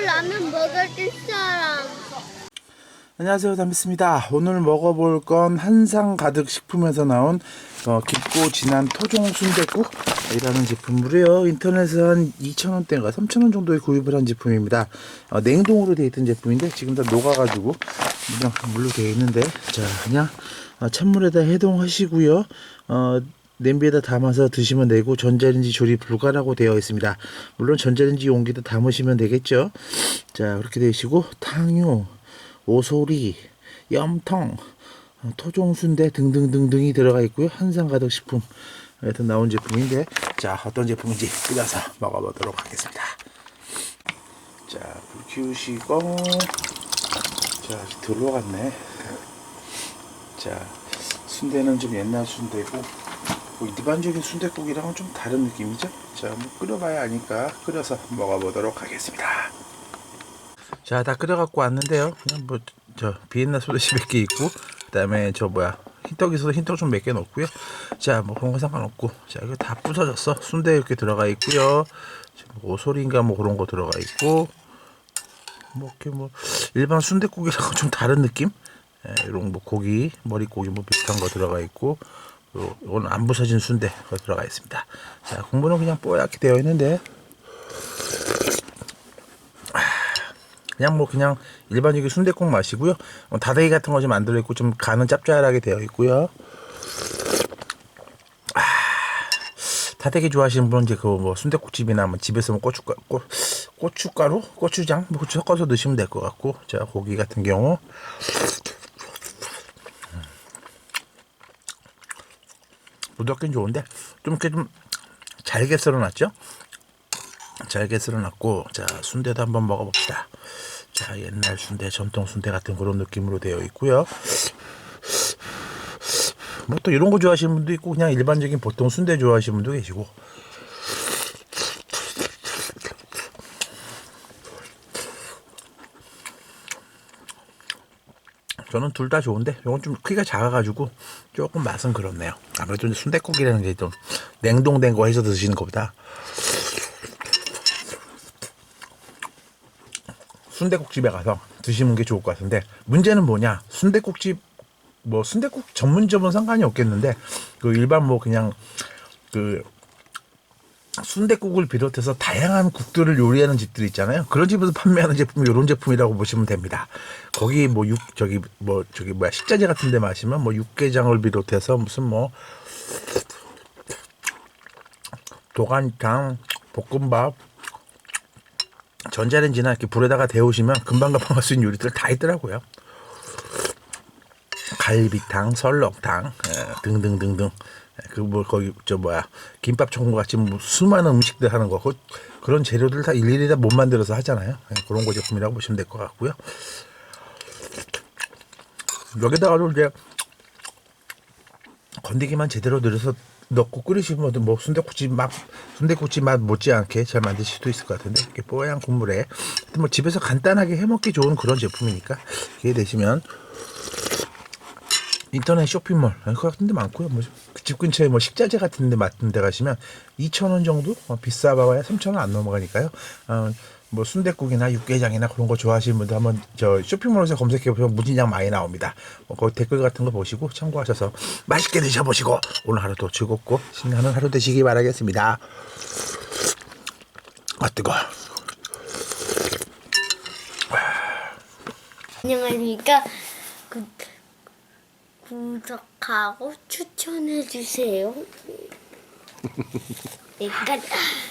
라면 먹을 사람. 안녕하세요. 담비스입니다. 오늘 먹어볼 건 한상 가득 식품에서 나온 어, 깊고 진한 토종 순댓국이라는 제품으로요. 인터넷에 한 2,000원대인가 3,000원 정도에 구입을 한 제품입니다. 어, 냉동으로 되어 있던 제품인데 지금 다 녹아가지고 그냥 물로 되어 있는데 자 그냥 어, 찬물에다 해동하시고요. 어, 냄비에다 담아서 드시면 되고 전자레인지 조리 불가라고 되어 있습니다 물론 전자레인지 용기도 담으시면 되겠죠 자 그렇게 되시고 탕유 오소리, 염통, 어, 토종순대 등등등등이 들어가 있고요. 한상 가득 식품. 하여튼 나온 제품인데 자 어떤 제품인지 끓여서 먹어보도록 하겠습니다. 자, 불 키우시고 자, 들어갔네. 자, 순대는 좀 옛날 순대고 뭐 일반적인 순대국이랑은 좀 다른 느낌이죠. 자, 뭐 끓여봐야 아니까 끓여서 먹어보도록 하겠습니다. 자, 다 끓여갖고 왔는데요. 그냥 뭐, 저, 비엔나 소세지 몇 개 있고, 그 다음에 저, 뭐야, 흰떡 있어서 흰떡 좀 몇 개 넣었고요. 자, 뭐, 그런 거 상관없고. 자, 이거 다 부서졌어. 순대 이렇게 들어가 있고요. 지금 오소리인가 뭐 그런 거 들어가 있고, 뭐, 이렇게 뭐, 일반 순대국이랑은 좀 다른 느낌? 예, 이런 뭐, 고기, 머리고기 뭐 비슷한 거 들어가 있고, 요, 이건 안 부서진 순대가 들어가 있습니다. 자, 국물은 그냥 뽀얗게 되어 있는데, 그냥 뭐 그냥 일반적인 순대국 맛이고요. 어, 다대기 같은 거 좀 안 들어 있고 좀 간은 짭짤하게 되어 있고요. 아, 다대기 좋아하시는 분은 이제 그 뭐 순대국집이나 뭐 집에서 뭐 고춧가 고, 고춧가루, 고추장 뭐 고추 섞어서 드시면 될 것 같고, 자 고기 같은 경우 무덥긴 좋은데 좀 이렇게 좀 잘게 썰어놨죠. 잘게 썰어놨고 자 순대도 한번 먹어봅시다. 자 옛날 순대 전통 순대 같은 그런 느낌으로 되어 있고요. 뭐 또 이런 거 좋아하시는 분도 있고 그냥 일반적인 보통 순대 좋아하시는 분도 계시고 저는 둘 다 좋은데 이건 좀 크기가 작아가지고 조금 맛은 그렇네요. 아무래도 순대국이라는 게 좀 냉동된 거 해서 드시는 것보다 순대국집에 가서 드시는 게 좋을 것 같은데 문제는 뭐냐 순대국집 뭐 순대국 전문점은 상관이 없겠는데 그 일반 뭐 그냥 그 순대국을 비롯해서 다양한 국들을 요리하는 집들 있잖아요. 그런 집에서 판매하는 제품이 이런 제품이라고 보시면 됩니다. 거기 뭐 육 저기 뭐 저기 뭐야 식자재 같은 데 마시면 뭐 육개장을 비롯해서 무슨 뭐 도간탕, 볶음밥, 전자레인지나 이렇게 불에다가 데우시면 금방금방 할 수 있는 요리들 다 있더라고요. 갈비탕, 설렁탕 예, 등등등등. 그 뭐 거기 저 뭐야 김밥 전골 같이 뭐 수많은 음식들 하는 거 그, 그런 재료들 다 일일이 다 못 만들어서 하잖아요. 예, 그런 거 제품이라고 보시면 될 것 같고요. 여기다가도 이제 건더기만 제대로 들여서 넣고 끓이시면 뭐 순대국집 맛 순대국집 맛 못지않게 잘 만드실 수도 있을 것 같은데 이렇게 뽀얀 국물에 뭐 집에서 간단하게 해먹기 좋은 그런 제품이니까 기회 되시면 인터넷 쇼핑몰 그 같은 데 많고요. 뭐 집 근처에 뭐 식자재 같은 데 같은 데 가시면 2,000원 정도 어, 비싸봐야 3,000원 안 넘어가니까요. 어, 뭐 순대국이나 육개장이나 그런 거 좋아하시는 분들 한번 저 쇼핑몰에서 검색해 보시면 무진장 많이 나옵니다. 뭐 거기 댓글 같은 거 보시고 참고하셔서 맛있게 드셔보시고 오늘 하루도 즐겁고 신나는 하루 되시기 바라겠습니다. 아 뜨거. 안녕하십니까. 구, 구독하고 추천해 주세요. 여기까지.